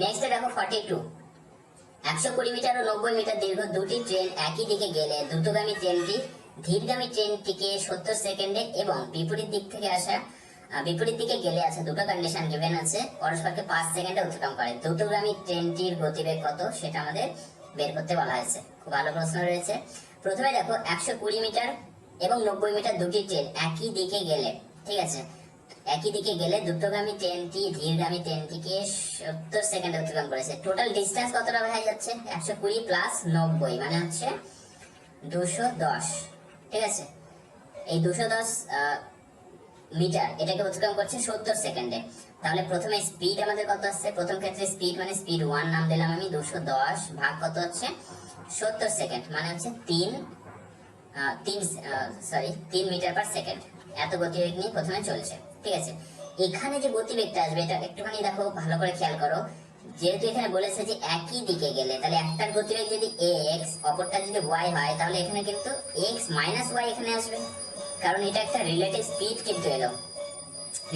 নেক্সটে দেখো forty two একশো কুড়ি মিটার ও নব্বই মিটার দীর্ঘ দুটি ট্রেন একই দিকে গেলে দ্রুতগামী ট্রেনটি ধীরগামী ট্রেনটিকে সত্তর সেকেন্ডে এবং বিপরীত দিক থেকে আসা বিপরীত দিকে গেলে আছে দুটো কন্ডিশন গিভেন আছে। পরস্পরকে পাঁচ সেকেন্ডে অতিক্রম করে। দ্রুতগামী ট্রেনটির গতিবেগ কত সেটা আমাদের বের করতে বলা হয়েছে। খুব ভালো প্রশ্ন রয়েছে। প্রথমে দেখো একশো কুড়ি মিটার এবং নব্বই মিটার দুটি ট্রেন একই দিকে গেলে, ঠিক আছে? একই দিকে গেলে দ্রুতগামী ট্রেনটি, ধীরগামী ট্রেনটিকে সত্তর সেকেন্ডে অতিক্রম করেছে। টোটাল ডিস্টেন্স কতটা হয়ে যাচ্ছে? একশো কুড়ি প্লাস নব্বই মানে হচ্ছে দুশো দশ। ঠিক আছে? এই দুশো দশ মিটার এটাকে অতিক্রম করছে সত্তর সেকেন্ডে। তাহলে প্রথমে স্পিড আমাদের কত আসছে? প্রথম ক্ষেত্রে স্পিড মানে স্পিড ওয়ান নাম দিলাম আমি, দুশো দশ ভাগ কত হচ্ছে? সত্তর সেকেন্ড মানে হচ্ছে তিন তিন সরি তিন মিটার পার সেকেন্ড এত গতিবেগ নিয়ে প্রথমে চলছে। ঠিক আছে। এখানে যে গতিবেগটা আসবে, এটা একটুখানি দেখো, ভালো করে খেয়াল করো। যেহেতু এখানে বলেছে যে একই দিকে গেলে, তাহলে একটার গতিবেগ যদি এক্স অপরটা যদি ওয়াই হয়, তাহলে এখানে কিন্তু এক্স মাইনাস ওয়াই এখানে আসবে। কারণ এটা একটা রিলেটিভ স্পিড কিন্তু এলো।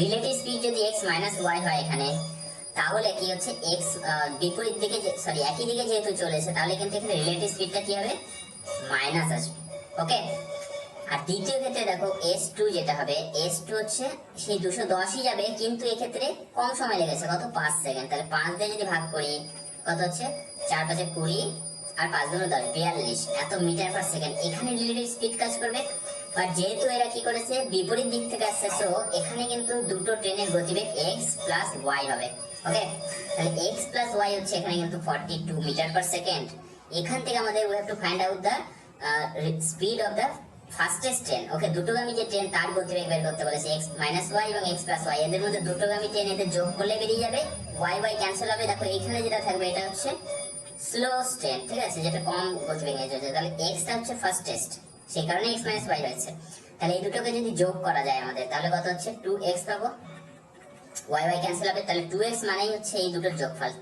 রিলেটিভ স্পিড যদি এক্স মাইনাস ওয়াই হয় এখানে, তাহলে কি হচ্ছে? এক্স বিপরীত দিকে সরি একই দিকে যেহেতু চলেছে, তাহলে কিন্তু এখানে রিলেটিভ স্পিডটা কি হবে? মাইনাস আসবে। ওকে আর দ্বিতীয় ক্ষেত্রে দেখো এস টু যেটা হবে এস টু হচ্ছে সেই দুশো দশই যাবে, কিন্তু এক্ষেত্রে কম সময় লেগেছে, কত? পাঁচ সেকেন্ড। তাহলে পাঁচ দিয়ে যদি ভাগ করি, কত হচ্ছে? চার পাঁচে কুড়ি আর পাঁচ দুটো দশ, বিয়াল্লিশ। এত মিটার পার সেকেন্ড। এখানে রিলেটিভ স্পিড কাজ করবে বাট যেহেতু এরা কি করেছে, বিপরীত দিক থেকে আসছে সো এখানে কিন্তু দুটো ট্রেনের গতিবেগ এক্স প্লাস ওয়াই হবে ওকে তাহলে এক্স প্লাস ওয়াই হচ্ছে এখানে কিন্তু forty two metre per second. এখান থেকে আমাদের we have to find out the speed of the fastest train okay দুটোগামী যে ট্রেন তার বের করতে বলেছে এক্স মাইনাস ওয়াই এবং এক্স প্লাস ওয়াই এদের মধ্যে দুটোগামী ট্রেন এদের যোগ করলে বেরিয়ে যাবে। ওয়াই ওয়াই ক্যান্সেল হবে। দেখো, এখানে যেটা থাকবে, এটা হচ্ছে স্লো ট্রেন ঠিক আছে? যেটা কম চলছে। তাহলে এক্সটা হচ্ছে ফাস্টেস্ট সেই কারণে এক্স মাইনাস ওয়াই হয়েছে তাহলে এই দুটোকে যদি যোগ করা যায় আমাদের, তাহলে কত হচ্ছে? টু এক্স পাবো। ওয়াই ওয়াই ক্যান্সেল হবে। তাহলে টু এক্স মানেই হচ্ছে এই দুটোর যোগফল।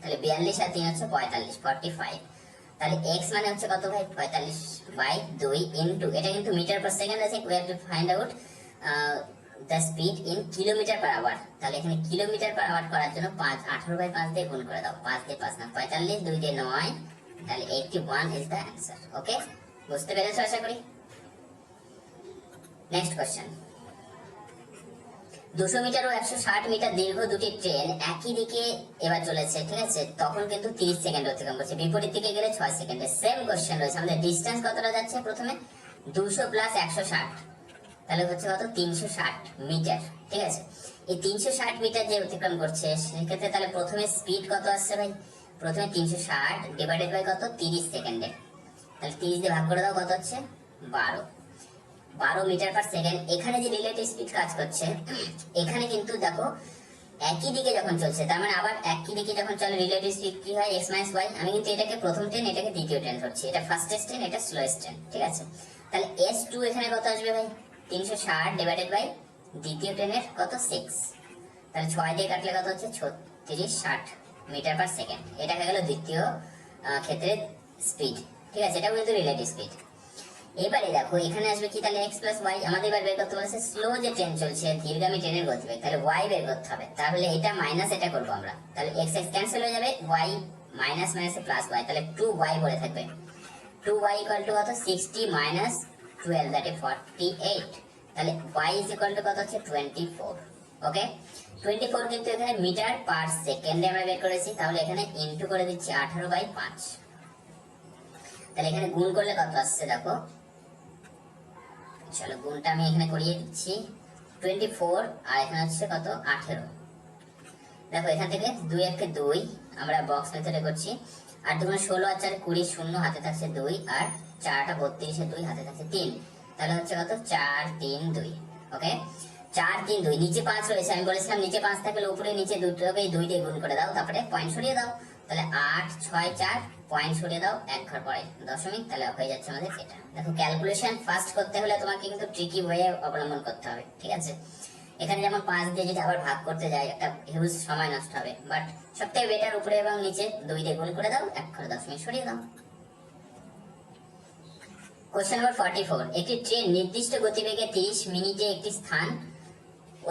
তাহলে বিয়াল্লিশ আর তিন হচ্ছে পঁয়তাল্লিশ ফর্টি ফাইভ তাহলে এক্স মানে হচ্ছে কত ভাই? পঁয়তাল্লিশ বাই দুই ইন্টু এটা কিন্তু মিটার পার সেকেন্ড আছে we have to find out the speed in kilometre per hour তাহলে এখানে কিলোমিটার পার আওয়ার করার জন্য পাঁচ, আঠারো বাই পাঁচ দিয়ে গুণ করে দাও। পাঁচ দিয়ে পাঁচ না, পঁয়তাল্লিশ, দুই দিয়ে নয়, তাহলে eighty one is the answer okay বুঝতে পেরেছ আশা করি? নেক্সট কোশ্চেন দুশো মিটার ও একশো ষাট মিটার দীর্ঘ দুটি ট্রেন একই দিকে এবার চলেছে, ঠিক আছে? তখন কিন্তু তিরিশ সেকেন্ড অতিক্রম করছে। বিপরীত দিকে গেলে ছয় সেকেন্ডে সেম কোশ্চেন রয়েছে। আমাদের ডিস্টেন্স কতটা যাচ্ছে প্রথমে? দুশো প্লাস একশো ষাট। তাহলে হচ্ছে কত? তিনশো ষাট মিটার, ঠিক আছে? এই তিনশো ষাট মিটার যে অতিক্রম করছে, সেক্ষেত্রে তাহলে প্রথমে স্পিড কত আসছে ভাই? প্রথমে তিনশো ষাট ডিভাইডেড বাই কত? তিরিশ সেকেন্ডে তাহলে তিরিশ দিয়ে ভাগ করে দাও, কত হচ্ছে? বারো। বারো মিটার পার সেকেন্ড এখানে যে রিলেটিভ স্পিড কাজ করছে, এখানে কিন্তু দেখো, একই দিকে যখন চলছে, তার মানে আবার একই দিকে যখন চলে রিলেটিভ স্পিড কি হয়? এক্স মাইনাস ওয়াই আমি কিন্তু এটাকে প্রথম ট্রেন এটাকে দ্বিতীয় ট্রেন ধরছি। এটা ফার্স্টেস্ট ট্রেন এটা স্লোয়েস্ট ট্রেন ঠিক আছে? তাহলে এস টু এখানে কত আসবে ভাই? তিনশো ষাট ডিভাইডেড বাই দ্বিতীয় ট্রেনের কত? সিক্স তাহলে ছয় দিয়ে কাটলে কত হচ্ছে? ছত্রিশ ষাট মিটার পার সেকেন্ড এটা হয়ে গেল দ্বিতীয় ক্ষেত্রে স্পিড ঠিক আছে? এটাও কিন্তু রিলেটিভ স্পিড এবারে দেখো, এখানে আসবে কি? তাহলে এক্স প্লাস ওয়াই আমাদের এবার বের করতে বলেছে স্লো যে ট্রেন চলছে ধীরগামী ট্রেনের গতিবেগ তাহলে ওয়াই বের করতে হবে। তাহলে এটা মাইনাস এটা করব আমরা। তাহলে এক্স এক্স ক্যান্সেল হয়ে যাবে ওয়াই মাইনাস মাইনাসে প্লাস ওয়াই তাহলে টু ওয়াই বলে থাকবে। টু ওয়াই ইকুয়াল টু কত? Sixty minus twelve that forty eight তাহলে ওয়াই ইজ ইকুয়াল টু কত হচ্ছে? Twenty four okay twenty four কিন্তু এখানে মিটার পার সেকেন্ডে আমরা বের করেছি। তাহলে এখানে ইনটু করে দিচ্ছি আঠারো বাই পাঁচ। তাহলে এখানে গুণ করলে কত আসছে? দেখো চলো, গুণটা আমি এখানে করিয়ে দিচ্ছি। টোয়েন্টি ফোর আর এখানে হচ্ছে কত? আঠেরো। দেখো, এখান থেকে দুই একে দুই আমরা বক্স মেথডে করছি। আর দুগুণ ষোলো আর চার কুড়ি শূন্য হাতে থাকছে দুই, আর চারটা বত্রিশে দুই হাতে থাকছে তিন। তাহলে হচ্ছে কত? চার তিন দুই, ওকে? চার তিন দুই, নিচে পাঁচ রয়েছে, আমি বলেছিলাম নিচে পাঁচ থাকলে উপরে নিচে দুটোকেই দুই দিয়ে গুণ করে দাও, তারপরে পয়েন্ট সরিয়ে দাও। তাহলে আট, ছয়, চার পয়েন্ট সরিয়ে দাও, এক ঘর পরে দশমিক, তাহলে হয়ে যাচ্ছে আমাদের এটা। দেখো ক্যালকুলেশন ফার্স্ট করতে হলে তোমাকে কিন্তু ট্রিকি ওয়ে অবলম্বন করতে হবে, ঠিক আছে? এখানে যেমন পাঁচ দিয়ে যদি আবার ভাগ করতে যাই, একটা হিউজ সময় নষ্ট হবে। বাট সবথেকে বেটার উপরে এবং নিচে দুই দিয়ে গুণ করে দাও, এক ঘর দশমিক সরিয়ে দাও। কোশ্চেন নাম্বার ফর্টি ফোর একটি ট্রেন নির্দিষ্ট গতিবেগে তিরিশ মিনিটে একটি স্থান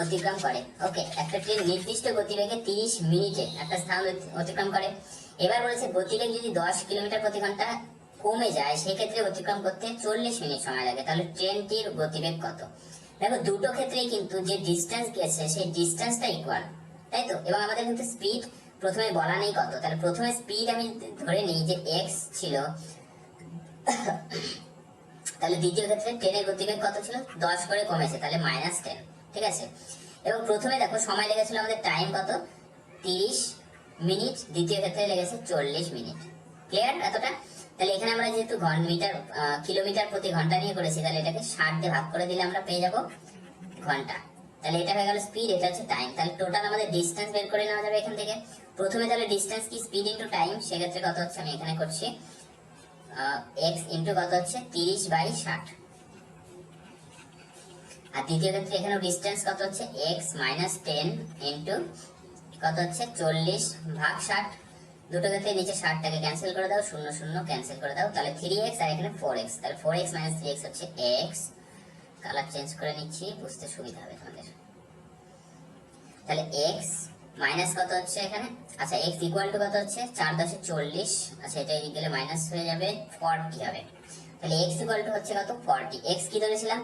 অতিক্রম করে। ওকে একটা ট্রেন নির্দিষ্ট গতিবেগে তিরিশ মিনিটে একটা স্থান অতিক্রম করে। এবার বলেছে গতিবেগ যদি দশ কিলোমিটার প্রতি ঘণ্টা কমে যায়, সেক্ষেত্রে অতিক্রম করতে চল্লিশ মিনিট সময় লাগে। তাহলে ট্রেনটির গতিবেগ কত? দেখো, দুটো ক্ষেত্রেই কিন্তু যে ডিস্টেন্স গেছে সেই ডিস্টেন্সটা ইকুয়াল তাই তো? এবং আমাদের কিন্তু স্পিড প্রথমে বলা নেই কত। তাহলে প্রথমে স্পিড আমি ধরে নিই যে এক্স ছিল, তাহলে দ্বিতীয় ক্ষেত্রে ট্রেনের গতিবেগ কত ছিল? দশ করে কমেছে, তাহলে মাইনাস টেন ঠিক আছে? এবং প্রথমে দেখো, সময় লেগেছিল আমাদের টাইম কত? তিরিশ মিনিট, দ্বিতীয় ক্ষেত্রে লেগেছে চল্লিশ মিনিট। ক্লিয়ার এতটা? তাহলে এখানে আমরা যেহেতু ঘন মিটার কিলোমিটার প্রতি ঘণ্টা নিয়ে করেছি, তাহলে এটাকে ষাট দিয়ে ভাগ করে দিলে আমরা পেয়ে যাব ঘণ্টা। তাহলে এটা হয়ে গেল স্পিড এটা হচ্ছে টাইম তাহলে টোটাল আমাদের ডিস্টেন্স বের করে নেওয়া যাবে এখান থেকে। প্রথমে তাহলে ডিস্টেন্স কি? স্পিড ইন্টু টাইম সেক্ষেত্রে কত হচ্ছে? আমি এখানে করছি এক্স ইন্টু কত হচ্ছে? তিরিশ বাই ষাট। আর দ্বিতীয় ক্ষেত্রে এখানেও ডিস্টেন্স কত হচ্ছে? এক্স মাইনাস টেন ইন্টু কত হচ্ছে? চল্লিশ ভাগ ষাট। দুটো ক্ষেত্রে নিচে ষাটটাকে ক্যান্সেল করে দাও, শূন্য শূন্য ক্যান্সেল করে দাও। তাহলে থ্রি এক্স আর এখানে ফোর এক্স তাহলে four X minus three X হচ্ছে এক্স কালার চেঞ্জ করে নিচ্ছি, বুঝতে সুবিধা হবে তোমাদের। তাহলে এক্স মাইনাস কত হচ্ছে এখানে? আচ্ছা এক্স ইকুয়াল টু কত হচ্ছে? চার দশে চল্লিশ। আচ্ছা এটা এদিকে গেলে মাইনাস হয়ে যাবে ফর্টি হবে। তাহলে এক্স ইকুয়াল টু হচ্ছে কত? ফর্টি এক্স কি ধরেছিলাম?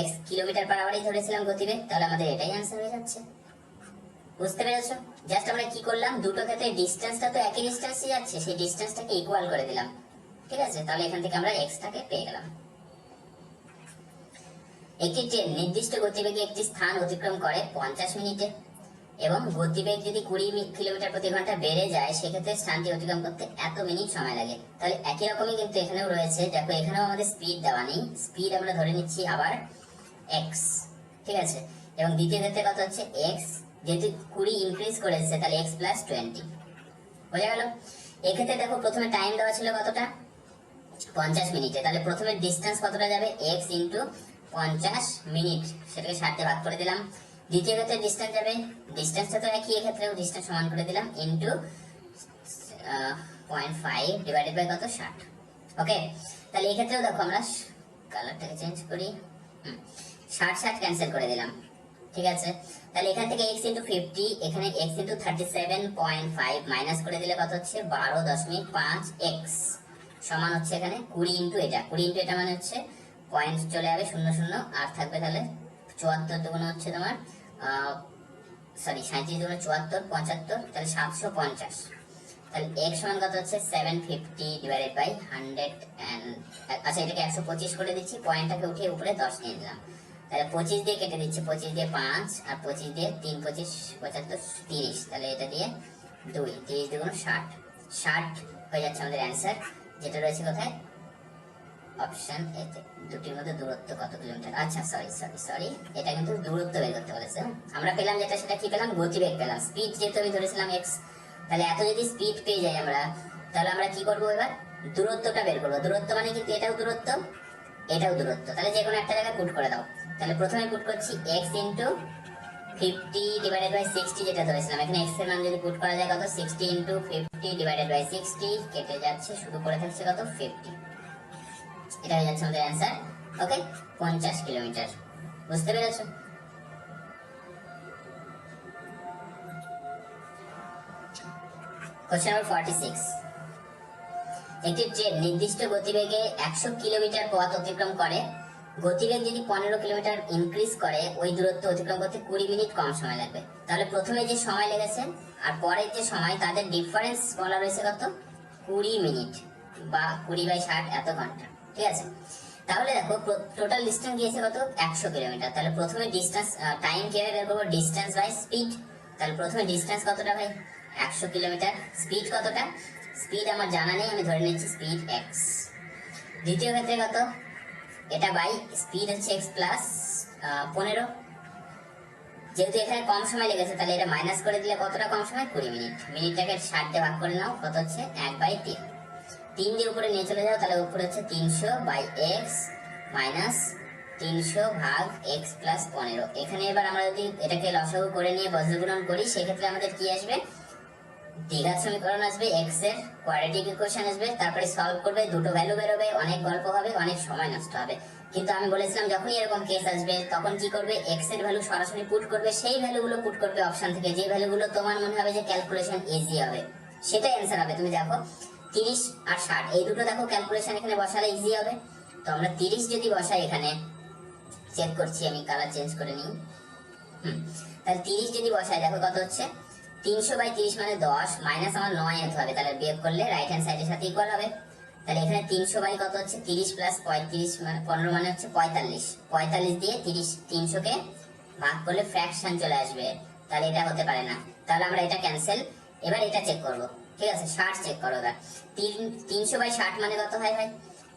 এক্স কিলোমিটার পার আওয়ারই ধরেছিলাম গতিবেগ। তাহলে আমাদের এটাই অ্যান্সার হয়ে যাচ্ছে। বুঝতে পেরেছ? জাস্ট আমরা কি করলাম? দুটো ক্ষেত্রে ডিস্টেন্সটা তো একই ডিস্টেন্সই যাচ্ছে, সেই ডিস্টেন্সটাকে ইকুয়াল করে দিলাম। ঠিক আছে? তাহলে এখান থেকে আমরা এক্সটাকে পেয়ে গেলাম। একটি ট্রেন নির্দিষ্ট গতিবেগে একটি স্থান অতিক্রম করে পঞ্চাশ মিনিটে এবং গতিবেগ যদি কুড়ি কিলোমিটার প্রতি ঘণ্টা বেড়ে যায়, সেক্ষেত্রে স্থানটি অতিক্রম করতে এত মিনিট সময় লাগে। তাহলে একই রকমই কিন্তু এখানেও রয়েছে। দেখো, এখানেও আমাদের স্পিড দেওয়া নেই। স্পিড আমরা ধরে নিচ্ছি আবার এক্স ঠিক আছে? এবং দ্বিতীয় ক্ষেত্রে কথা হচ্ছে? এক্স যেহেতু কুড়ি ইনক্রিজ করেছে, তাহলে এক্স প্লাস টোয়েন্টি বোঝা গেল? এক্ষেত্রে দেখো, প্রথমে টাইম দেওয়া ছিল কতটা? পঞ্চাশ মিনিটে। তাহলে প্রথমে ডিস্টেন্স কতটা যাবে? এক্স ইন্টু পঞ্চাশ মিনিট। সেটাকে ষাটে ভাগ করে দিলাম। দ্বিতীয় ক্ষেত্রে ডিস্টেন্স যাবে? ডিস্টেন্সটা তো একই এক্ষেত্রেও ডিস্টেন্স সমান করে দিলাম। Into point five divided by কত? ষাট। ওকে তাহলে এক্ষেত্রেও দেখো আমরা কালারটাকে চেঞ্জ করি। ষাট ষাট ক্যান্সেল করে দিলাম। ঠিক আছে? তাহলে এখান থেকে এক্স ইন্টু ফিফটি এখানে X into thirty seven point five minus করে দিলে কত হচ্ছে? বারো দশমিক পাঁচ এক্স সমান হচ্ছে এখানে কুড়ি ইন্টু এটা। কুড়ি ইন্টু এটা মানে হচ্ছে পয়েন্ট চলে যাবে শূন্য শূন্য। আর থাকবে তাহলে চুয়াত্তর দুগুণ হচ্ছে তোমার সরি সাঁত্রিশ দুগুণ চুয়াত্তর, পঁচাত্তর, তাহলে সাতশো পঞ্চাশ। তাহলে এক সমান কত হচ্ছে? Seven fifty divided by hundred and আচ্ছা এটাকে একশো পঁচিশ করে দিচ্ছি পয়েন্টটাকে উঠিয়ে উপরে দশ নিয়ে দিলাম তাহলে পঁচিশ দিয়ে কেটে দিচ্ছি পঁচিশ দিয়ে পাঁচ আর পঁচিশ দিয়ে তিন, পঁচিশ, পঁচাত্তর, তিরিশ। তাহলে এটা দিয়ে দুই, তিরিশ দুগুণ ষাট। ষাট হয়ে যাচ্ছে আমাদের অ্যান্সার যেটা রয়েছে কোথায়? অপশন এতে দুটির মধ্যে দূরত্ব কত কিলোমিটার? আচ্ছা সরি সরি সরি এটা কিন্তু দূরত্ব বের করতে বলেছে। আমরা পেলাম যেটা, সেটা কি পেলাম? গতিবেগ পেলাম। স্পিড যেহেতু আমি ধরেছিলাম এক্স তাহলে এত যদি স্পিড পেয়ে যাই আমরা, তাহলে আমরা কি করব এবার? দূরত্বটা বের করব। দূরত্ব মানে কিন্তু এটাও দূরত্ব। এটাও দূরত্ব। তাহলে যে কোনো একটা জায়গায় পুট করে দাও। তাহলে প্রথমে পুট করছি X into fifty divided by sixty যেটা ধরেছিলাম। এখানে এক্সের মান যদি পুট করা যায় কত? Sixty into fifty divided by sixty কেটে যাচ্ছে শুধু করে থাকছে কত? ফিফটি এটা হয়ে যাচ্ছে আমাদের অ্যান্সার ওকে পঞ্চাশ কিলোমিটার। বুঝতে পেরেছ? কোশ্চেন নাম্বার ফর্টি সিক্স একটি ট্রেন নির্দিষ্ট গতিবেগে একশো কিলোমিটার পথ অতিক্রম করে, গতিবেগ যদি পনেরো কিলোমিটার ইনক্রিজ করে, ওই দূরত্ব অতিক্রম করতে কুড়ি মিনিট কম সময় লাগবে। তাহলে প্রথমে যে সময় লেগেছে আর পরের যে সময়, তাদের ডিফারেন্স বলা রয়েছে কত? কুড়ি মিনিট বা কুড়ি বাই ষাট এত ঘণ্টা। ঠিক আছে? তাহলে দেখো টোটাল ডিস্টেন্স দিয়েছে কত? একশো কিলোমিটার। তাহলে প্রথমে ডিস্টেন্স টাইম কীভাবে বের করব ডিস্টেন্স বাই স্পিড তাহলে প্রথমে ডিস্টেন্স কতটা ভাই? একশো কিলোমিটার। স্পিড কতটা? স্পিড আমার জানা নেই, আমি ধরে নিচ্ছি স্পিড এক্স দ্বিতীয় ক্ষেত্রে কত? এটা বাই স্পিড হচ্ছে এক্স প্লাস পনেরো। যেহেতু এখানে কম সময় লেগেছে, তাহলে এটা মাইনাস করে দিলে কতটা কম সময়? কুড়ি মিনিট। মিনিটটাকে ষাট দিয়ে ভাগ করে নাও, কত হচ্ছে? এক বাই তিন। তিন দিয়ে উপরে নিয়ে চলে যাও, তাহলে উপরে হচ্ছে তিনশো বাই এক্স মাইনাস তিনশো ভাগ এক্স প্লাস পনেরো। এখানে এবার আমরা যদি এটাকে লসাগু করে নিয়ে বজ্রগুণন করি, সেক্ষেত্রে আমাদের কি আসবে? দ্বিঘাত সমীকরণ আসবে এক্সের কোয়াড্রেটিক ইকুয়েশন আসবে, তারপরে সলভ করবে, দুটো ভ্যালু বেরোবে, অনেক গল্প হবে, অনেক সময় নষ্ট হবে। কিন্তু আমি বলেছিলাম, যখনই এরকম কেস আসবে, তখন কি করবে? এক্সের ভ্যালু সরাসরি পুট করবে, সেই ভ্যালুগুলো পুট করবে অপশন থেকে, যে ভ্যালুগুলো তোমার মনে হবে যে ক্যালকুলেশন ইজি হবে। সেটাই অ্যান্সার হবে। তুমি দেখো, তিরিশ আর ষাট, এই দুটো দেখো ক্যালকুলেশন এখানে বসালে ইজি হবে। তো আমরা তিরিশ যদি বসাই এখানে চেক করছি আমি কালার চেঞ্জ করে নিই। হুম, তাহলে তিরিশ যদি বসাই, দেখো কত হচ্ছে? তিনশো বাই তিরিশ মানে দশ মাইনাস আমার নয় হতে হবে। তাহলে বিয়োগ করলে রাইট হ্যান্ড সাইডের সাথে ইকুয়াল হবে। তাহলে এখানে তিনশো বাই কত হচ্ছে? তিরিশ প্লাস পঁয়ত্রিশ মানে পনেরো মানে হচ্ছে পঁয়তাল্লিশ। পঁয়তাল্লিশ দিয়ে তিরিশ, তিনশোকে ভাগ করলে ফ্র্যাকশন চলে আসবে। তাহলে এটা হতে পারে না। তাহলে আমরা এটা ক্যান্সেল এবার এটা চেক করব। ঠিক আছে? ষাট চেক করো এবার। তিন, তিনশো বাই ষাট মানে কত হয় ভাই?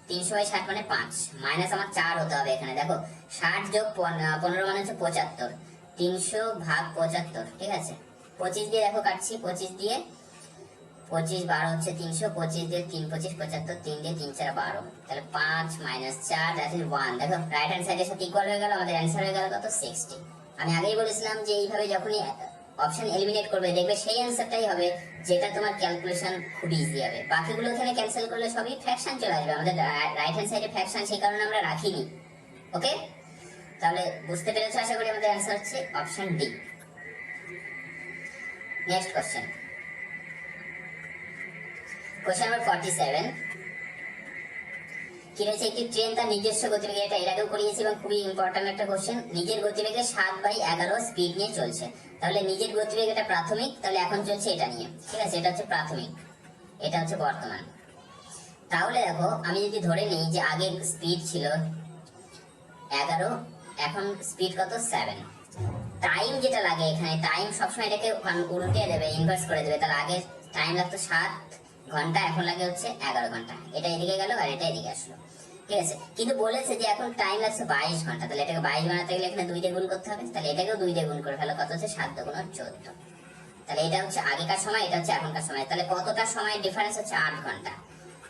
তিনশো বাই ষাট মানে পাঁচ। মাইনাস আমার চার হতে হবে এখানে। দেখো, ষাট যোগ পন- পনেরো মানে হচ্ছে পঁচাত্তর। তিনশো ভাগ পঁচাত্তর। ঠিক আছে? পঁচিশ দিয়ে দেখো কাটছি, পঁচিশ দিয়ে পঁচিশ বারো হচ্ছে তিনশো, পঁচিশ দিয়ে তিন, পঁচিশ পঁচাত্তর, তিন দিয়ে তিন, চার, বারো। তাহলে পাঁচ মাইনাস চার দ্যাট ইজ ওয়ান দেখো রাইট হ্যান্ড সাইডের সাথে ইকুয়াল হয়ে গেল, আমাদের অ্যান্সার হয়ে গেল কত? সিক্সটি আমি আগেই বলেছিলাম যে এইভাবে যখনই অপশন এলিমিনেট করবে, দেখবে সেই অ্যান্সারটাই হবে যেটা তোমার ক্যালকুলেশন খুব ইজি হবে। বাকিগুলো এখানে ক্যান্সেল করলে সবই ফ্র্যাকশন চলে আসবে। আমাদের রাইট হ্যান্ড সাইডে ফ্র্যাকশন সেই কারণে আমরা রাখিনি। ওকে তাহলে বুঝতে পেরেছ? আশা করি আমাদের অ্যান্সার হচ্ছে option D next question question number forty seven কি ট্রেন তার নিজস্ব গতিবেগে এটা এর আগেও করিয়েছি এবং খুবই ইম্পর্টেন্ট একটা কোশ্চেন নিজের গতিবেগে সাত বাই এগারো স্পিড নিয়ে চলছে। তাহলে নিজের গতিবেগ এটা প্রাথমিক, তাহলে এখন চলছে এটা নিয়ে। ঠিক আছে, এটা হচ্ছে প্রাথমিক। এটা হচ্ছে বর্তমান। তাহলে দেখো, আমি যদি ধরে নিই যে আগের স্পিড ছিল এগারো, এখন স্পিড কত? সেভেন টাইম যেটা লাগে এখানে টাইম সবসময় এটাকে উল্টে দেবে ইনভার্স করে দেবে। তার আগে টাইম লাগতো সাত ঘণ্টা, এখন লাগে হচ্ছে এগারো ঘণ্টা। এটা এদিকে গেল আর এটা এদিকে আসলো। ঠিক আছে? কিন্তু বলেছে যে এখন টাইম লাগছে বাইশ ঘণ্টা। তাহলে এটাকে বাইশ বানাতে গেলে এখানে দুই দিয়ে গুণ করতে হবে। তাহলে এটাকেও দুই দিয়ে গুণ করে ফেলো। কত হচ্ছে? সাত দুগুণ চোদ্দ। তাহলে এটা হচ্ছে আগেকার সময়, এটা হচ্ছে এখনকার সময়। তাহলে কতটা সময় ডিফারেন্স হচ্ছে? আট ঘণ্টা।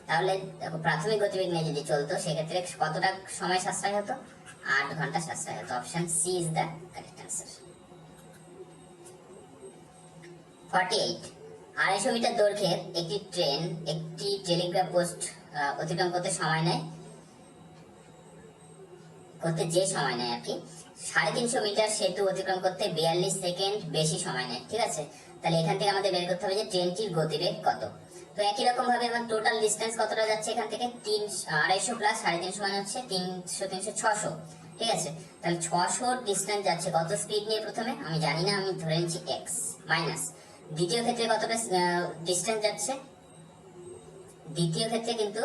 তাহলে দেখো, প্রাথমিক গতিবেগ নিয়ে যদি চলতো, সেক্ষেত্রে কতটা সময় সাশ্রয় হতো? আট ঘণ্টা সাশ্রয় হতো। Option C is the correct answer forty eight আড়াইশো মিটার দৈর্ঘ্যের একটি ট্রেন, একটি টেলিগ্রাফ পোস্ট অতিক্রম করতে সময় নেয়। করতে যে সময় নেয় আর কি। সাড়ে তিনশো মিটার সেতু অতিক্রম করতে বিয়াল্লিশ সেকেন্ড বেশি সময় নেয়, ঠিক আছে? তাহলে এখান থেকে আমাদের বের করতে হবে যে ট্রেনটির গতিবেগ কত। তো একই রকম ভাবে টোটাল ডিস্টেন্স কতটা যাচ্ছে এখান থেকে? তিন, আড়াইশো প্লাস সাড়ে তিনশো মানে হচ্ছে তিনশো তিনশো ছশো, ঠিক আছে? তাহলে ছশো ডিস্টেন্স যাচ্ছে কত স্পিড নিয়ে প্রথমে? আমি জানি না, আমি ধরে নিচ্ছি এক্স মাইনাস দ্বিতীয় ক্ষেত্রে কতটা ডিস্টেন্স যাচ্ছে? দ্বিতীয় ক্ষেত্রে কিন্তু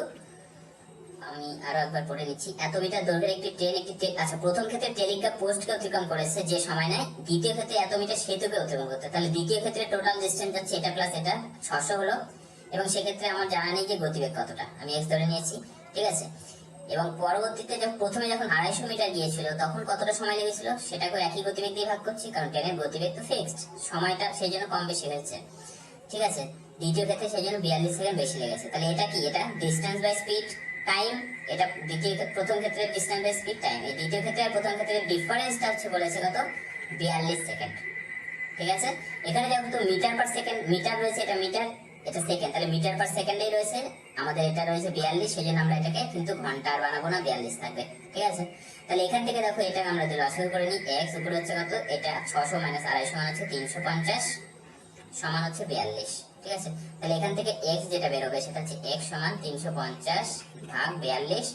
আমি আরও একবার পড়ে নিচ্ছি। এত মিটার দৈর্ঘ্যের একটি ট্রেন একটি আচ্ছা প্রথম ক্ষেত্রে টেলিগ্রাফ পোস্টকে অতিক্রম করেছে যে সময় নেয়, দ্বিতীয় ক্ষেত্রে এত মিটার সেতুকে অতিক্রম করতে। তাহলে দ্বিতীয় ক্ষেত্রে টোটাল ডিস্টেন্স যাচ্ছে এটা প্লাস এটা ছশো হলো। এবং সেক্ষেত্রে আমার জানা নেই যে গতিবেগ কতটা। আমি এক্স ধরে নিয়েছি, ঠিক আছে? এবং পরবর্তীতে যখন প্রথমে যখন আড়াইশো মিটার গিয়েছিল, তখন কতটা সময় লেগেছিল সেটাকে একই গতিবেগ দিয়ে ভাগ করছি, কারণ ট্রেনের গতিবেগ তো ফিক্সড সময়টা সেই জন্য কম বেশি হয়েছে। ঠিক আছে? দ্বিতীয় ক্ষেত্রে সেই জন্য বিয়াল্লিশ সেকেন্ড বেশি লেগেছে। তাহলে এটা কি? এটা ডিস্টেন্স বাই স্পিড টাইম এটা দ্বিতীয় প্রথম ক্ষেত্রে ডিস্টেন্স বাই স্পিড টাইম এই দ্বিতীয় ক্ষেত্রে আর প্রথম ক্ষেত্রে ডিফারেন্সটা হচ্ছে বলেছে কত? বিয়াল্লিশ সেকেন্ড। ঠিক আছে? এখানে যেহেতু মিটার পার সেকেন্ড মিটার রয়েছে, এটা মিটার এটা সেকেন্ড তাহলে মিটার পার সেকেন্ডেই রয়েছে। আমাদের এটা রয়েছে বিয়াল্লিশ, সেই জন্য আমরা এটাকে কিন্তু ঘণ্টা আর বানাবো না, বিয়াল্লিশ থাকবে। ঠিক আছে? তাহলে এখান থেকে দেখো এটা আমরা যদি লসাগু করে নিই এক্স উপরে হচ্ছে কত? এটা ছশো মাইনাস আড়াইশো মানে হচ্ছে তিনশো পঞ্চাশ, সমান হচ্ছে বিয়াল্লিশ। ঠিক আছে? তাহলে এখান থেকে এক্স যেটা বেরোবে, সেটা হচ্ছে এক্স সমান তিনশো পঞ্চাশ ভাগ বিয়াল্লিশ,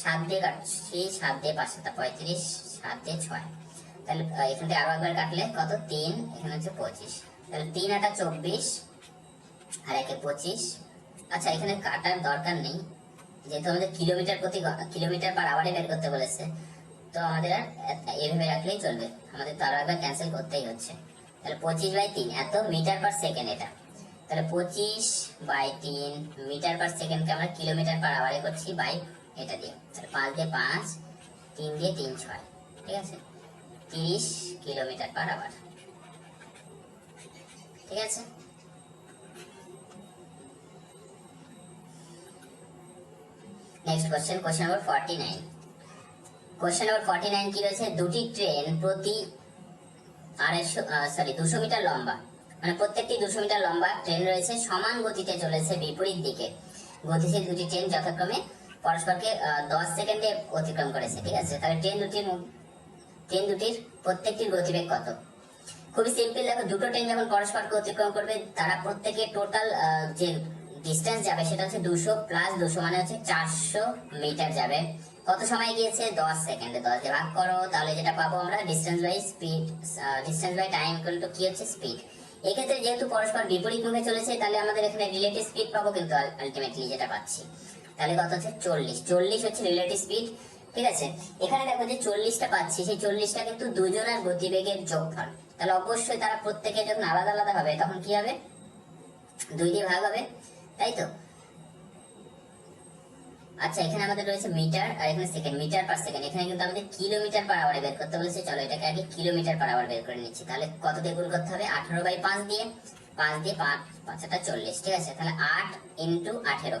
সাত দিয়ে কাটছি, সাত দিয়ে পাঁচ, সাতটা পঁয়ত্রিশ, সাত দিয়ে ছয়। তাহলে এখান থেকে আরও একবার কাটলে কত? তিন, এখানে হচ্ছে পঁচিশ। তাহলে তিন আটা চব্বিশ আর একে পঁচিশ। আচ্ছা এখানে কাটার দরকার নেই। যেহেতু আমাদের কিলোমিটার প্রতি কিলোমিটার পার আওয়ারে বের করতে বলেছে, তো আমাদের আর এভাবে রাখলেই চলবে। আমাদের তো আরও একবার ক্যান্সেল করতেই হচ্ছে। তাহলে পঁচিশ বাই তিন, এত মিটার পার সেকেন্ড এটা। তাহলে পঁচিশ বাই তিন মিটার পার সেকেন্ডকে আমরা কিলোমিটার পার আওয়ারে করছি বাই এটা দিয়ে। তাহলে পাঁচ দিয়ে পাঁচ, তিন দিয়ে তিন ছয়, ঠিক আছে? তিরিশ কিলোমিটার পার আওয়ার ঠিক আছে? Next question question number forty nine question number forty nine কি রয়েছে? দুটি ট্রেন প্রতি আড়াইশো সরি দুশো মিটার লম্বা। মানে প্রত্যেকটি দুশো মিটার লম্বা ট্রেন রয়েছে, সমান গতিতে চলেছে বিপরীত দিকে। গতিশীল দুটি ট্রেন যথাক্রমে পরস্পরকে দশ সেকেন্ডে অতিক্রম করেছে, ঠিক আছে? তাহলে ট্রেন দুটির ট্রেন দুটির প্রত্যেকটির গতিবেগ কত? খুবই সিম্পল দেখো, দুটো ট্রেন যখন পরস্পরকে অতিক্রম করবে, তারা প্রত্যেকে টোটাল যে ডিস্টেন্স যাবে সেটা হচ্ছে দুশো প্লাস দুশো মানে হচ্ছে চারশো মিটার যাবে। কত সময় গিয়েছে? দশ সেকেন্ডে দশ দিয়ে ভাগ করো। তাহলে যেটা পাবো আমরা distance by speed distance by time equal to কি হচ্ছে? স্পিড এক্ষেত্রে যেহেতু পরস্পর বিপরীত মুখে চলেছে, তাহলে আমাদের এখানে রিলেটিভ স্পিড পাবো কিন্তু আলটিমেটলি যেটা পাচ্ছি। তাহলে কত হচ্ছে? চল্লিশ। চল্লিশ হচ্ছে রিলেটিভ স্পিড ঠিক আছে? এখানে দেখো যে চল্লিশটা পাচ্ছি, সেই চল্লিশটা কিন্তু দুজনের গতিবেগের যোগফল। তাহলে অবশ্যই তারা প্রত্যেকে যখন আলাদা আলাদা হবে, তখন কি হবে? দুই দিয়ে ভাগ হবে। তাই তো আচ্ছা এখানে আমাদের রয়েছে মিটার আর এখানে সেকেন্ড মিটার পার সেকেন্ড এখানে কিন্তু আমাদের কিলোমিটার পার আওয়ারে বের করতে বলেছে। চলো এটাকে আগে কিলোমিটার পার আওয়ার বের করে নিচ্ছি। তাহলে কত দিয়ে গুণ করতে হবে? আঠারো বাই পাঁচ দিয়ে। পাঁচ দিয়ে পাঁচ চল্লিশ। ঠিক আছে? তাহলে আট ইন্টু আঠেরো।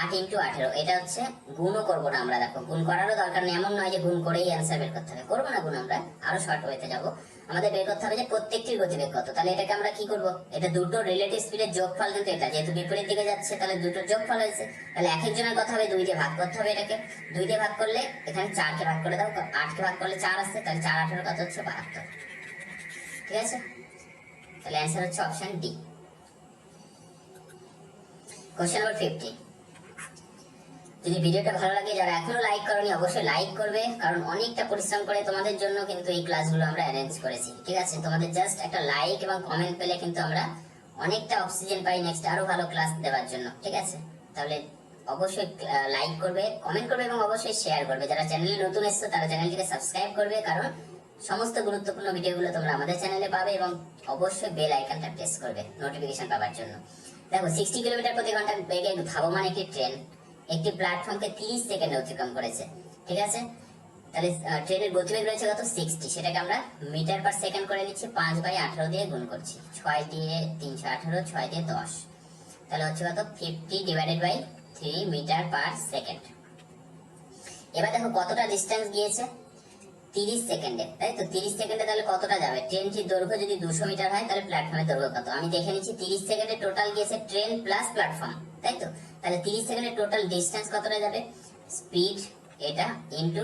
আট ইন্টু আঠেরো। এটা হচ্ছে গুণও করব না আমরা। দেখো, গুণ করারও দরকার নেই। এমন নয় যে গুণ করেই অ্যান্সার বের করতে হবে। করব না গুণ আমরা? আরও শর্ট ওয়েতে যাব। আমাদের বের করতে হবে যে প্রত্যেকটির গতিবেগ কত তাহলে এটাকে আমরা কি করব? এটা দুটো রিলেটিভ স্পিডের যোগফল কিন্তু এটা। যেহেতু বিপরীত দিকে যাচ্ছে, তাহলে দুটোর যোগফল হয়েছে। তাহলে এক একজনের কথা হবে দুই দিয়ে ভাগ করতে হবে এটাকে। দুই দিয়ে ভাগ করলে এখানে চারকে ভাগ করে দাও। আটকে ভাগ করলে চার আসছে, তাহলে চার আঠেরো কত হচ্ছে? বাহাত্তর। ঠিক আছে? তাহলে অ্যান্সার হচ্ছে option D question number fifty যদি ভিডিওটা ভালো লাগে, যারা এখনও লাইক করনি, অবশ্যই লাইক করবে। কারণ অনেকটা পরিশ্রম করে তোমাদের জন্য কিন্তু এই ক্লাসগুলো আমরা অ্যারেঞ্জ করেছি। ঠিক আছে? তোমাদের জাস্ট একটা লাইক এবং কমেন্ট পেলে কিন্তু আমরা অনেকটা অক্সিজেন পাই নেক্সট আরও ভালো ক্লাস দেওয়ার জন্য। ঠিক আছে? তাহলে অবশ্যই লাইক করবে কমেন্ট করবে এবং অবশ্যই শেয়ার করবে। যারা চ্যানেলে নতুন এসছো, তারা চ্যানেলটিকে সাবস্ক্রাইব করবে। কারণ সমস্ত গুরুত্বপূর্ণ ভিডিওগুলো তোমরা আমাদের চ্যানেলে পাবে এবং অবশ্যই বেল আইকনটা প্রেস করবে নোটিফিকেশন পাওয়ার জন্য। দেখো সিক্সটি কিলোমিটার প্রতি ঘণ্টা বেগে ধাবমান একটি ট্রেন একটি প্ল্যাটফর্মকে তিরিশ সেকেন্ডে অতিক্রম করেছে, ঠিক আছে? তাহলে ট্রেনের গতিবেগ রয়েছে কত? সিক্সটি সেটাকে আমরা মিটার পার সেকেন্ড করে নিচ্ছি, পাঁচ বাই আঠারো দিয়ে গুণ করছি। ছয় দিয়ে তিনশো আঠারো, ছয় দিয়ে দশ। তাহলে হচ্ছে কত? Fifty divided by three metre per second এবার দেখো কতটা ডিস্টেন্স গিয়েছে? তিরিশ সেকেন্ডে তাই তো? তিরিশ সেকেন্ডে তাহলে কতটা যাবে? ট্রেনটির দৈর্ঘ্য যদি দুশো মিটার হয়, তাহলে প্ল্যাটফর্মের দৈর্ঘ্য কত? আমি দেখে নিচ্ছি তিরিশ সেকেন্ডে টোটাল গিয়েছে ট্রেন প্লাস প্ল্যাটফর্ম তাই তো? তাহলে তিরিশ সেকেন্ডে টোটাল ডিস্টান্স কত হয়ে যাবে? স্পিড এটা ইনটু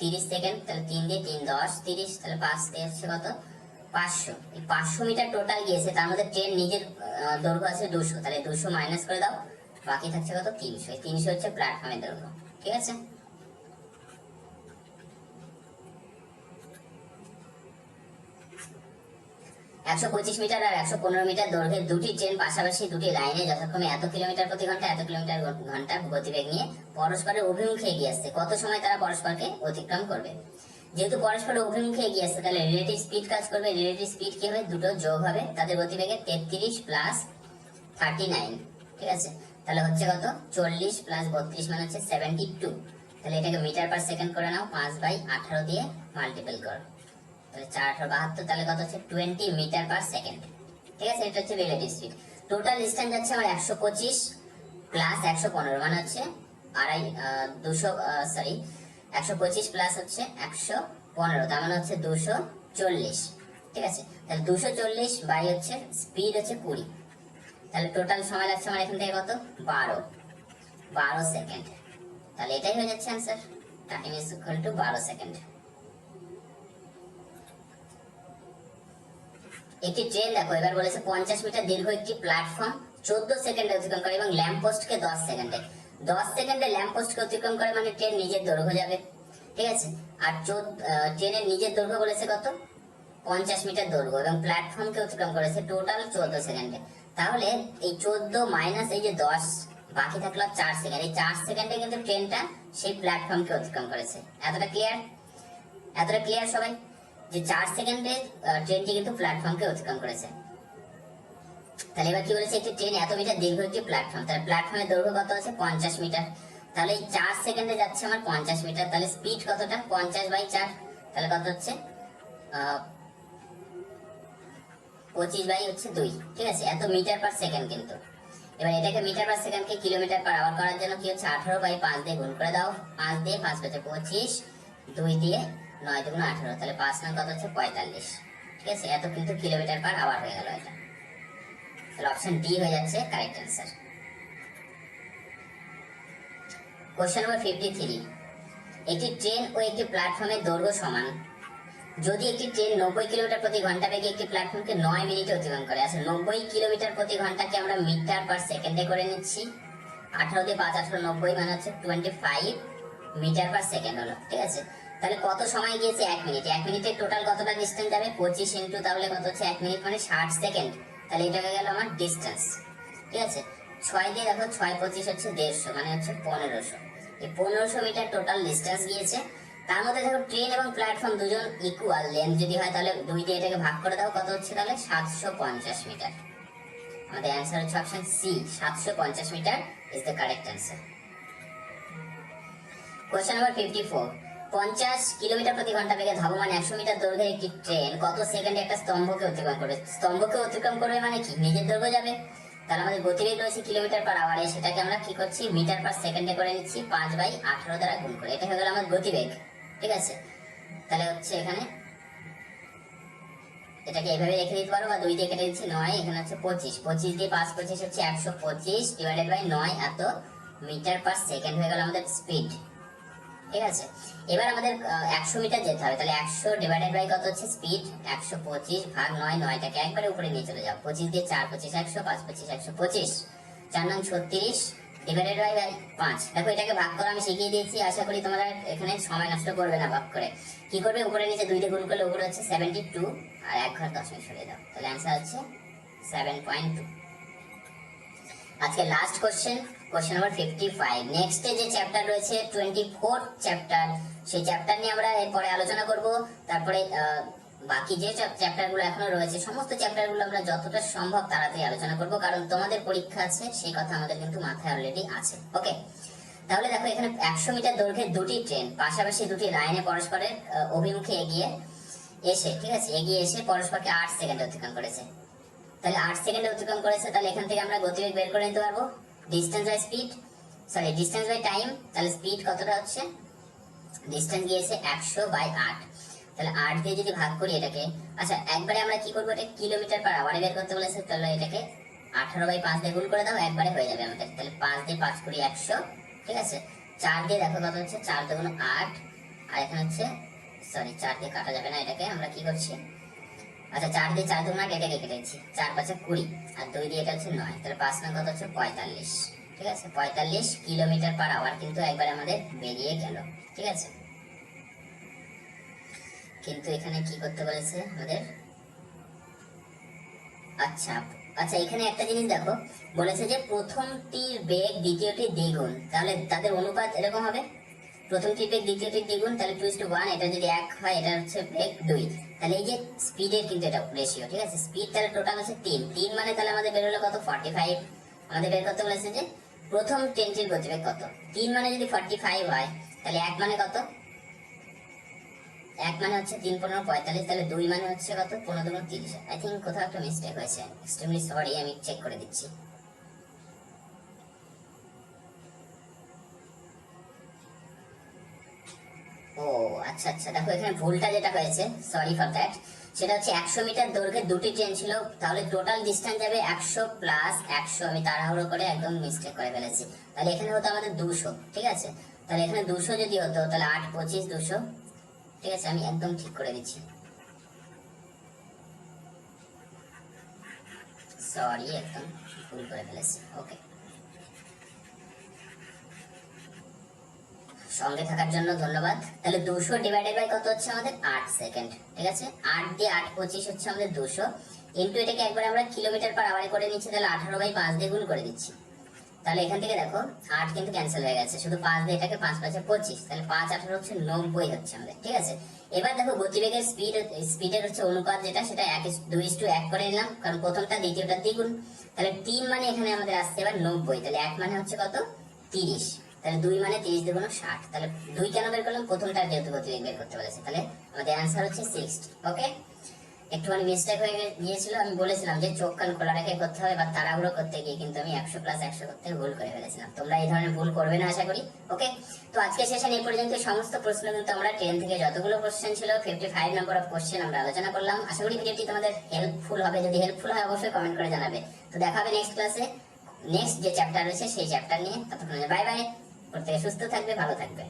30 সেকেন্ড, তাহলে 3 দিয়ে তিন, দশ, তিরিশ, তাহলে 5 দিয়ে হচ্ছে কত? পাঁচশো। এই পাঁচশো মিটার টোটাল গিয়েছে, তার মধ্যে ট্রেন নিজের দৈর্ঘ্য আছে 200 তাহলে 200 মাইনাস করে দাও, বাকি থাকছে কত? তিনশো। এই তিনশো হচ্ছে প্ল্যাটফর্মের দৈর্ঘ্য। ঠিক আছে? একশো পঁচিশ মিটার আর একশো পনেরো মিটার দৈর্ঘ্যের দুটি ট্রেন পাশাপাশি দুটি লাইনে যথাক্রমে এত কিলোমিটার প্রতি ঘণ্টা, এত কিলোমিটার ঘণ্টা গতিবেগ নিয়ে পরস্পরের অভিমুখে এগিয়ে আসছে। কত সময় তারা পরস্পরকে অতিক্রম করবে? যেহেতু পরস্পরের অভিমুখে এগিয়ে আসছে, তাহলে রিলেটিভ স্পিড কাজ করবে। রিলেটিভ স্পিড কি হবে? দুটো যোগ হবে। তাদের গতিবেগে তেত্রিশ প্লাস থার্টি নাইন ঠিক আছে? তাহলে হচ্ছে কত? চল্লিশ প্লাস বত্রিশ মানে হচ্ছে সেভেন্টি টু তাহলে এটাকে মিটার পার সেকেন্ড করে নাও। পাঁচ বাই আঠারো দিয়ে মাল্টিপল করো। মানে মানে চল্লিশ। ঠিক আছে? তাহলে দুশো চল্লিশ বাই হচ্ছে স্পিড হচ্ছে কুড়ি। তাহলে টোটাল সময় লাগছে আমার এখান থেকে কত? বারো। বারো সেকেন্ড। তাহলে এটাই হয়ে যাচ্ছে অ্যান্সার টাইম টু বারো সেকেন্ড। একটি ট্রেন দেখো, এবার বলেছে পঞ্চাশ মিটার দীর্ঘ একটি প্ল্যাটফর্ম চোদ্দ সেকেন্ডে অতিক্রম করে এবং ল্যাম্প পোস্টকে দশ সেকেন্ডে দশ সেকেন্ডে ল্যাম্প পোস্টকে অতিক্রম করে মানে ট্রেন নিজের দৈর্ঘ্য যাবে, ঠিক আছে? আর চোদ্দ ট্রেনের নিজের দৈর্ঘ্য বলেছে কত? পঞ্চাশ মিটার দৈর্ঘ্য এবং প্ল্যাটফর্মকে অতিক্রম করেছে টোটাল চোদ্দ সেকেন্ডে তাহলে এই চোদ্দ মাইনাস এই যে দশ, বাকি থাকল চার সেকেন্ড এই চার সেকেন্ডে কিন্তু ট্রেনটা সেই প্ল্যাটফর্মকে অতিক্রম করেছে। এতটা ক্লিয়ার এতটা ক্লিয়ার সবাই? যে চার সেকেন্ডে ট্রেনটি কিন্তু প্ল্যাটফর্মকে অতিক্রম করেছে। তাহলে এবার কি বলেছে, একটি ট্রেন এত মিটার দীর্ঘ একটি প্ল্যাটফর্ম তাহলে প্ল্যাটফর্মের দৈর্ঘ্য কত আছে? পঞ্চাশ মিটার। তাহলে এই চার সেকেন্ডে যাচ্ছে আমার পঞ্চাশ মিটার। তাহলে স্পিড কতটা? পঞ্চাশ বাই চার। তাহলে কত হচ্ছে? পঁচিশ বাই হচ্ছে দুই। ঠিক আছে? এত মিটার পার সেকেন্ড কিন্তু। এবার এটাকে মিটার পার সেকেন্ডকে কিলোমিটার পার আওয়ার করার জন্য কি হচ্ছে? আঠারো বাই পাঁচ দিয়ে গুণ করে দাও। পাঁচ দিয়ে পাঁচ হচ্ছে পঁচিশ। দুই দিয়ে নয় দুগুণ আঠারো, তাহলে পাঁচ নয় কত হচ্ছে পঁয়তাল্লিশ। ঠিক আছে? এত কিন্তু কিলোমিটার পার আওয়ার হয়ে গেল এটা। তাহলে অপশন ডি হয়ে যাচ্ছে correct answer question number fifty three একটি ট্রেন ও একটি প্ল্যাটফর্মের দৈর্ঘ্য সমান। যদি একটি ট্রেন নব্বই কিলোমিটার প্রতি ঘণ্টা বেগে একটি প্ল্যাটফর্মকে নয় মিনিটে অতিক্রম করে আচ্ছা নব্বই কিলোমিটার প্রতি ঘন্টাকে আমরা মিটার পার সেকেন্ডে করে নিচ্ছি। আঠারো দিয়ে পাঁচ, আঠারো নব্বই মানে হচ্ছে twenty five metre per second হলো, ঠিক আছে? তাহলে কত সময় গিয়েছে? এক মিনিট। এক মিনিটে টোটাল কতটা ডিস্টেন্স যাবে? পঁচিশ ইন্টু তাহলে কত হচ্ছে? এক মিনিট মানে ষাট সেকেন্ড তাহলে এটা হয়ে গেল আমার ডিস্টেন্স ঠিক আছে? ছয় দিয়ে দেখো, ছয় পঁচিশ হচ্ছে দেড়শো মানে হচ্ছে পনেরোশো। এই পনেরোশো মিটার টোটাল ডিস্টেন্স গিয়েছে। তার মধ্যে দেখো ট্রেন এবং প্ল্যাটফর্ম দুজন ইকুয়াল লেন্থ যদি হয় তাহলে দুই দিয়ে এটাকে ভাগ করে দাও, কত হচ্ছে তাহলে? সাতশো পঞ্চাশ মিটার আমাদের অ্যান্সার হচ্ছে অপশন সি সাতশো পঞ্চাশ metre is the correct answer question number fifty four পঞ্চাশ কিলোমিটার প্রতি ঘণ্টা বেগে ধাবমান একশো মিটার দৈর্ঘ্যের একটি ট্রেন কত সেকেন্ডে একটা স্তম্ভকে অতিক্রম করবে স্তম্ভকে অতিক্রম করবে মানে কি? নিজের দৈর্ঘ্য যাবে। তাহলে আমাদের গতিবেগ রয়েছে কিলোমিটার পার আওয়ারে সেটাকে আমরা কি করছি? মিটার পার সেকেন্ডে করে নিচ্ছি। পাঁচ বাই আঠারো দ্বারা গুণ করে। এটা হয়ে গেল আমার গতিবেগ। ঠিক আছে? তাহলে হচ্ছে এখানে এটাকে এভাবে রেখে দিতে পারো বা দুই দিয়ে কেটে দিচ্ছি। নয়, এখানে হচ্ছে পঁচিশ। পঁচিশ দিয়ে পাঁচ, পঁচিশ হচ্ছে একশো পঁচিশ ডিভাইডেড বাই নয়, এত মিটার পার সেকেন্ড হয়ে গেল আমাদের স্পিড ঠিক আছে? এবার আমাদের একশো মিটার যেতে হবে। তাহলে একশো ডিভাইডেড বাই কত হচ্ছে? স্পিড একশো পঁচিশ ভাগ নয় নয়টাকে একবারে উপরে নিয়ে চলে যাও। পঁচিশ দিয়ে চার, পঁচিশ একশো, পাঁচ, পঁচিশ একশো, পঁচিশ। চার নং ছত্রিশ ডিভাইডেড বাই বাই পাঁচ। দেখো, এটাকে ভাগ করা আমি শিখিয়ে দিয়েছি। আশা করি তোমরা এখানে সময় নষ্ট করবে না ভাগ করে। কি করবে? উপরে নিচে দুই দিয়ে গুণ করলে উপরে হচ্ছে সেভেন্টি টু আর এক ঘর দশমিক সরিয়ে দাও। তাহলে অ্যান্সার হচ্ছে সেভেন পয়েন্ট টু আজকে last question question number fifty five নেক্সটে যে চ্যাপ্টার রয়েছে টোয়েন্টি ফোর চ্যাপ্টার সেই চ্যাপ্টার নিয়ে আমরা এরপরে আলোচনা করব। তারপরে বাকি যে চ্যাপ্টারগুলো এখনও রয়েছে, সমস্ত চ্যাপ্টারগুলো আমরা যতটা সম্ভব তাড়াতাড়ি আলোচনা করব, কারণ তোমাদের পরীক্ষা আছে, সেই কথা আমাদের কিন্তু মাথায় অলরেডি আছে। ওকে তাহলে দেখো, এখানে একশো মিটার দৈর্ঘ্যের দুটি ট্রেন পাশাপাশি দুটি লাইনে পরস্পরের অভিমুখে এগিয়ে এসে, ঠিক আছে? এগিয়ে এসে পরস্পরকে আট সেকেন্ড অতিক্রম করেছে। তাহলে আট সেকেন্ডে অতিক্রম করেছে, তাহলে এখান থেকে আমরা গতিবেগ বের করে নিতে পারব। Distance by speed sorry distance by time তাহলে স্পিড কতটা হচ্ছে? ডিস্টেন্স গিয়েছে একশো বাই আট। তাহলে আট দিয়ে যদি ভাগ করি এটাকে আচ্ছা একবারে আমরা কি করব এটা? কিলোমিটার পার আওয়ারে বের করতে বলেছে, তাহলে এটাকে আঠারো বাই পাঁচ দিয়ে গুণ করে দাও, একবারে হয়ে যাবে আমাদের। তাহলে পাঁচ দিয়ে পাঁচ করি একশো, ঠিক আছে? চার দিয়ে দেখো কত হচ্ছে? চার দুগুণ আট। আর এখানে হচ্ছে সরি চার দিয়ে কাটা যাবে না এটাকে, আমরা কি করছি? আচ্ছা চার দিয়ে চার দুগুণ আট এটাকে কেটেছি চার পাঁচে কুড়ি। আর দুই দিয়ে এটা হচ্ছে নয়। তাহলে পাঁচ নয় কত হচ্ছে পঁয়তাল্লিশ। ঠিক আছে? পঁয়তাল্লিশ কিলোমিটার পার আওয়ার কিন্তু একবার আমাদের বেরিয়ে গেল। ঠিক আছে? কিন্তু এখানে কি করতে বলেছে আমাদের? আচ্ছা আচ্ছা এখানে একটা জিনিস দেখো। বলেছে যে প্রথমটির বেগ দ্বিতীয়টির দ্বিগুণ। তাহলে তাদের অনুপাত এরকম হবে। প্রথমটির বেগ দ্বিতীয়টির দ্বিগুণ, তাহলে টু টু ওয়ান এটা যদি এক হয়, এটা হচ্ছে বেগ দুই। তাহলে এই যে স্পিডের কিন্তু এটা রেশিও ঠিক আছে? স্পিড তাহলে টোটাল হচ্ছে তিন। তিন মানে তাহলে আমাদের বেরোলো কত? ফর্টি ফাইভ আমাদের বের করতে বলেছে যে প্রথম ট্রেনটির গতিবেগ কত? তিন মানে যদি ফর্টি ফাইভ হয়, তাহলে এক মানে কত? এক মানে হচ্ছে তিন পনেরো পঁয়তাল্লিশ, তাহলে দুই মানে হচ্ছে কত? পনেরো দুগুণ তিরিশ। আই থিঙ্ক কোথাও একটা মিস্টেক হয়েছে। এক্সট্রিমলি সরি আমি চেক করে দিচ্ছি। ও আচ্ছা আচ্ছা। দেখো, এখানে ভুলটা যেটা হয়েছে সরি ফর দ্যাট সেটা হচ্ছে একশো মিটার দৈর্ঘ্যের দুটি ট্রেন ছিল, তাহলে টোটাল ডিস্টেন্স যাবে একশো প্লাস একশো। আমি তাড়াহুড়ো করে একদম মিস্টেক করে ফেলেছি। তাহলে এখানে হতো আমাদের দুশো, ঠিক আছে? তাহলে এখানে দুশো যদি হতো, তাহলে আট, পঁচিশ, দুশো, ঠিক আছে? আমি একদম ঠিক করে দিচ্ছি। সরি একদম ভুল করে ফেলেছি। ওকে সঙ্গে থাকার জন্য ধন্যবাদ। তাহলে দুশো ডিভাইডেড বাই কত হচ্ছে আমাদের? আট সেকেন্ড ঠিক আছে? আট দিয়ে আট পঁচিশ হচ্ছে আমাদের দুশো। ইন্টু এটাকে একবার আমরা কিলোমিটার পার আওয়ারে করে নিচ্ছি, তাহলে আঠারো বাই পাঁচ দিয়ে গুণ করে দিচ্ছি। তাহলে এখান থেকে দেখো, আট কিন্তু ক্যান্সেল হয়ে গেছে। শুধু পাঁচ দিয়ে এটাকে পাঁচ পাঁচে পঁচিশ, তাহলে পাঁচ আঠারো হচ্ছে নব্বই হচ্ছে আমাদের, ঠিক আছে? এবার দেখো গতিবেগের স্পিড স্পিডের হচ্ছে অনুপাত যেটা, সেটা এক দুই টু এক করে নিলাম, কারণ প্রথমটা দ্বিতীয়টা দ্বিগুণ। তাহলে তিন মানে এখানে আমাদের আসছে এবার নব্বই, তাহলে এক মানে হচ্ছে কত? তিরিশ। তাহলে দুই মানে তিরিশ দুগুণ ষাট। তাহলে দুই কেন বের করলাম? প্রথমটা যেহেতু গতিবেগ বের করতে বলেছে, তাহলে আমাদের অ্যান্সার হচ্ছে সিক্সটি ওকে একটুখানি মিস্টেক হয়ে গিয়েছিল, আমি বলেছিলাম যে চোখ কান খোলা রেখে করতে হবে বা তাড়াহুড়ো করতে গিয়ে কিন্তু আমি একশো প্লাস একশো করতে ভুল করে ফেলেছিলাম। তোমরা এই ধরনের ভুল করবে না, আশা করি ওকে তো আজকে সেশন এই পর্যন্ত সমস্ত প্রশ্ন কিন্তু আমরা টেন থেকে যতগুলো কোশ্চেন ছিল fifty five number of question আমরা আলোচনা করলাম। আশা করি ভিডিওটি তোমাদের হেল্পফুল হবে। যদি হেল্পফুল হয়, অবশ্যই কমেন্ট করে জানাবে। তো দেখা হবে নেক্সট ক্লাসে নেক্সট যে চ্যাপ্টার রয়েছে, সেই চ্যাপ্টার নিয়ে। ততক্ষণ বাই বাই প্রত্যেকে সুস্থ থাকবে ভালো থাকবে।